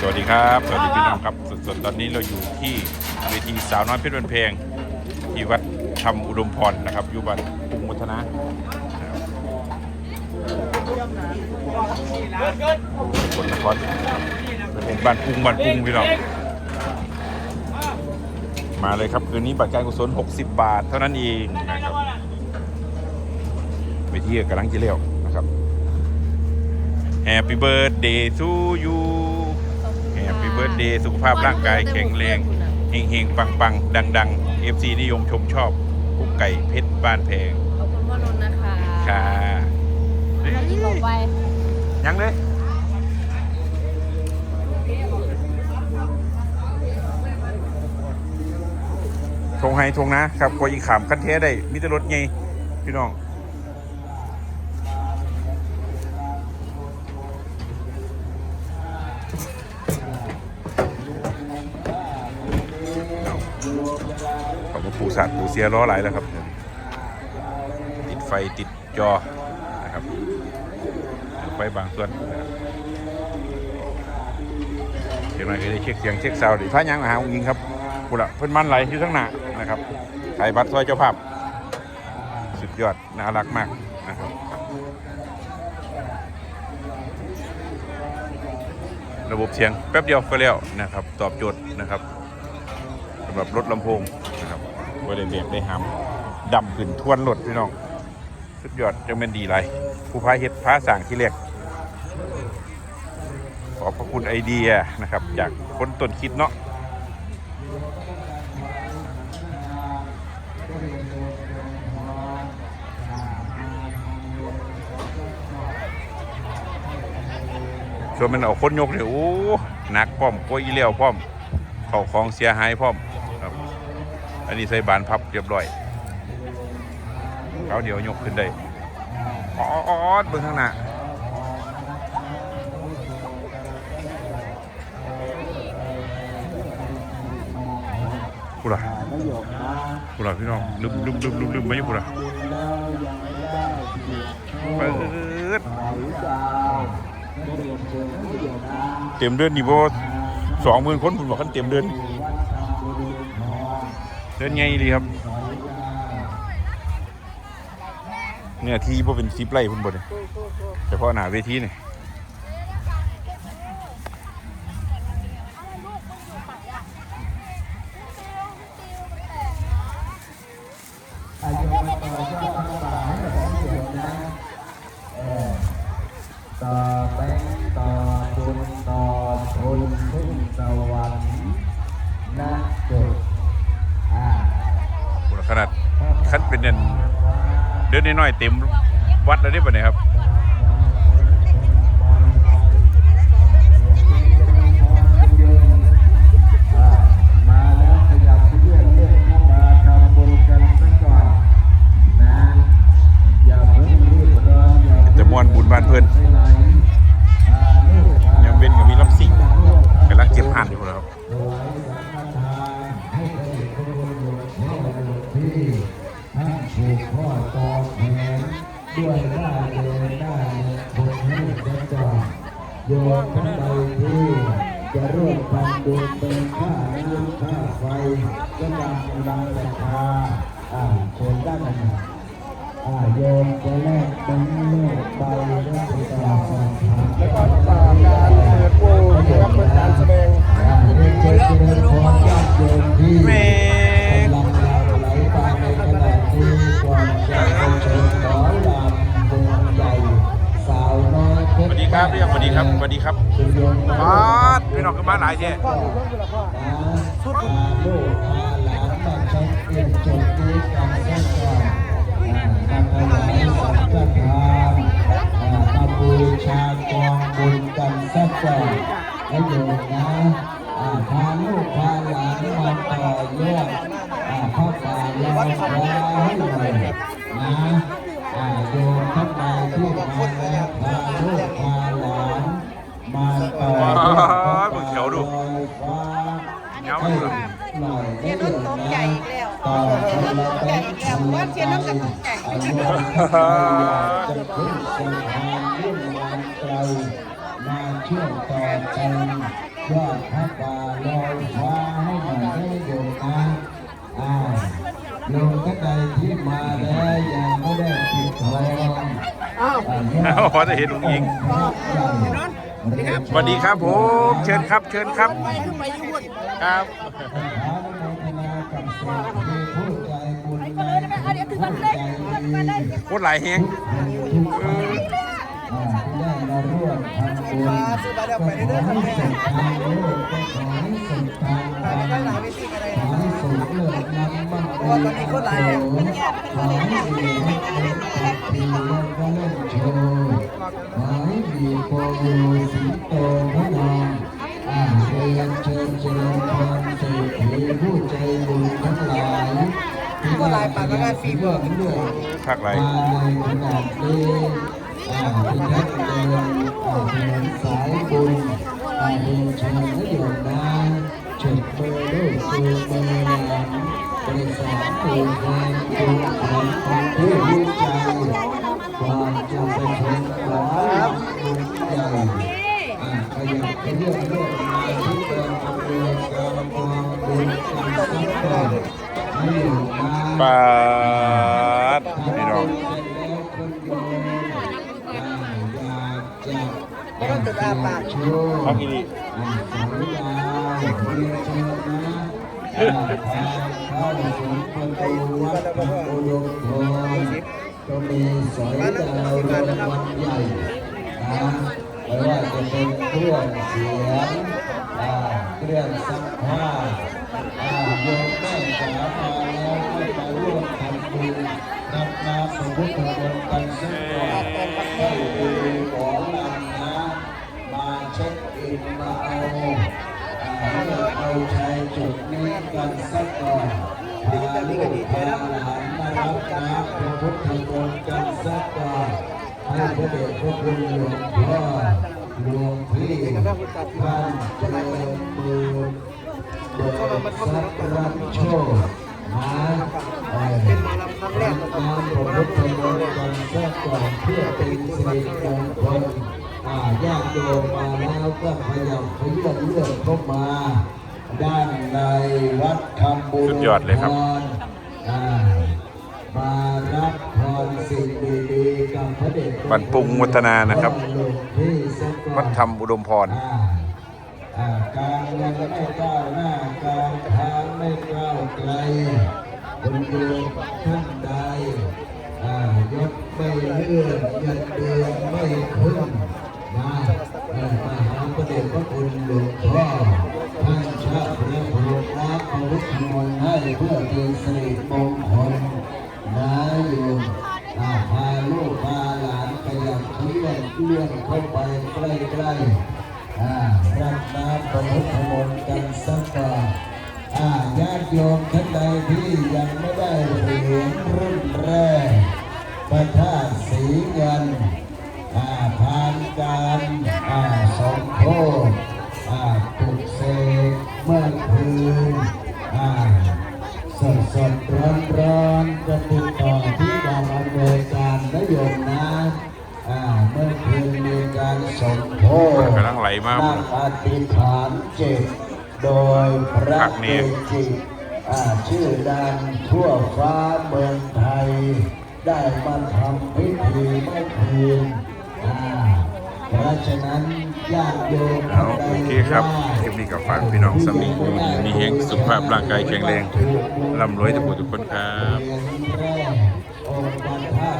สวัสดีครับ สวัสดีพี่น้องครับสดๆตอนนี้เราอยู่ที่เวทีสาวน้อยเพชรบันเพลง ที่วัดธรรมอุดมพรนะครับอยู่บ้านกรุงวัฒนะนะครับคนนครเป็นบ้านกรุงบ้านกรุงพี่น้องมาเลยครับ คืนนี้บัตรการกุศล60 บาท เท่านั้นเองนะครับเวทีกำลังจะเลี้ยวนะครับ Happy birthday to you Happy birthday สุขภาพร่างกายแข็งแรงเฮงๆ ปังๆ ดังๆ FC นิยมชมชอบกุ๊กไก่เพชรบ้านแพง ขอบคุณพ่อนนท์นะคะค่ะแล้วที่บอกไปยังเลยทงไฮทงนะครับกว่าอีกขามคันเทได้มิตรรถไงพี่น้อง สาดปูเสียล้อไหลแล้วครับ ติดไฟติดจอนะครับไฟบางส่วนเดี๋ยวหน่อยก็ได้เช็คเสียงเช็คซาวด์ดิพระยังมาหาองยิงครับกูละเพิ่อนมันไหลอยู่ทั้งหน้านะครับขายบัตรซอยเจ้าภาพ สุดยอดน่ารักมากนะครับระบบเสียงแป๊บเดียวก็แล้วนะครับ ตอบโจทย์นะครับสำหรับรถลำโพงนะ บริเวณได้หำดำขึ้นทวนรถพี่น้อง สุดยอดจังเป็นดีไรผู้พายเฮ็ดพาสั่งที่เรียกขอบพระคุณไอเดียนะครับ จากคนต้นคิดเนาะส่วนมันเอาคนยกเลยโอ้หนักพร้อมโกยอีเลี้ยวพร้อม เข้าของเสียหายพร้อม อันนี้ใส่บานพับเรียบร้อยเขาเดี๋ยวยกขึ้นได้อ๋อออดเบื้องข้างหน้ากูล่ะกูล่ะพี่น้องลืมลืมลืมลืมลืมไม่ใช่กูล่ะเปิดเต็มเดือนนี่บ่สองหมื่นคนผมบอกกันเต็มเดือน เดินไงดีครับ เนี่ยที่บ่เป็นซิปไล่พุ่นบดเนี่ยเฉพาะหน้าเวทีเนี่ยอแบงค์ต่อบุญต่อทุนทุ่งสวรรค์นะจุดอ่า โหขนาดคัน เป็นเดือนเดือนน้อยๆเต็มวัดแล้วได้ปะเนี่ยครับอ่ามาแล้วนบุญบ้านเพื่อน โยมท่านใดที่จะร่วมทำบุญเป็นค่าน้ำค่าไฟก็นำกำลังศรัทธาอ่าเชิญด้านหน้าอ่าโยมจะแลกเป็นเลขใบและติดต่อสอบถามแล้วก็ฝากการเปิดโปง ทานอ่ามาบูชากองบุญกันสักก่อนให้โยมนะอ่าพาลูกพาหลานมาต่อยอดอ่าพระป่าลอยฟ้าให้หน่อยนะ วเพราะว่าเชียร์น้องกับตกใจอายุจะขึ้นสะพานรุ่นวานไกลมาช่วยต่อเติมยอดพระป่าลอยฟ้าให้หน่อยได้โยมนะอ่าโยมท่านใดที่มาแล้วยังไม่ได้ปิดทองอ้าวพอจะเห็นลุงยิงสวัสดีครับผมเชิญครับเชิญครับครับ โคตรหลายแฮงเออได้มาร่วมทำบุญก็ขอให้สุขทางโลกก็ขอให้สุขทางธรรมขอให้สุขเลิศนำมั่งมีอายุขอให้มีให้เป็นปีปีแล้วก็เล่นโชว์ขอให้มีโกยูสิงโตระนองอ่ายนเชิญเจริญพรเศรษฐีผู้ใจบุญทั้งหลาย ที่ได้ขยันเรื่องาคไรมาในขนาดนี้อ่าที่นักเดินอ่าถนนสายบุญอาเดินชิญนโยมนะจุดมือลูกจูงมือหลานบริษัทปูแทนจูงแขนของผู้รู้ใจก่อนจะไปถึงหลังบุญใหญ่อ่าขยับขยื่นเรื่องมาที่เดินอำเภอกาลกองบุญกันสักก่อนให้ ปาดพี่น้องไม่ต้องจุดอาปากพักอีนี่ก็มีสอยดาวรางวัลใหญ่นะไม่ว่าจะเป็นเครื่องเสียงเครื่องซักผ้าอ่าโยมแม่จ๋ามาแล้ว ร่วมทำบุญนำมาพระพุทธมนต์กันสักก่อนให้ดูหมอลำนะมาเช็คอินมาเอาอ่าเลือาชายจุดนี้กันสักก่อนพาลูกพาหลานมารับน้ำพระพุทธมนต์กันสักก่อนให้พระเดชพระคุณหลวงพ่อหลวงพี่ท่านเจริญบุญเบิกทรัพย์รับโชคนะ เอ่อรับน้ำพระพุทธมนต์กันสักก่อนเพื่อเป็นสิริมงคลอ่าญาติโยมมาแล้วก็ขยับขยื่นเลื่อนเข้ามาด้านในวัดทำบุญสุดยอดเลยครับอ่ามารับพรสิ่งดีๆกับพระเดชพระคุณปันปรุงวัฒนานะครับหลวงพี่สักก่อนวัดธรรมอุดมพรอ่าอ่าการเงินไม่ก้าวหน้าการค้าไม่ก้าวไกล คนโยมท่านใดอ่ายศไม่เลื่อนเงินเดือนไม่ขึ้นมาเอ่อมาหาพระเดชพระคุณหลวงพ่อท่านชาติพระพุทธน้ำอาวุธมนให้เพื่อเป็นสิริมงคลนะโยมพาลูกพาหลานขยับเคลื่อนเลื่อนเข้าไปใกล้ๆอ่ารับน้ำพระพุทธมนต์กันสักก่อนอ่า ญาติโยมท่านใดที่ยังไม่ได้เหรียญรุ่นแรกพระธาตุสีเงินอ่าผ่านการอ่าสมโพธิอ่าปลุกเสกเมื่อคืนอ่าสดสดร้อนร้อนๆก็ติดต่อที่กองอำนวยการนโยมนะอ่าเมื่อคืนมีการสมโพธิกำลังไหลมานั่งอธิษฐานจิต โดยพระภาคเกนี้จิอ่าชื่อดังทั่วฟ้าเมืองไทย ได้มาทำพิธีเมื่อคืนอ่าเพราะฉะนั้นญาติโยมเอาโอเคครับคลิปนี้ก็ฝากพี่น้องสามีมีแห่งสุขภาพร่างกายแข็งแรงร่ำรวยทุกคนทุกคนครับเรียนแร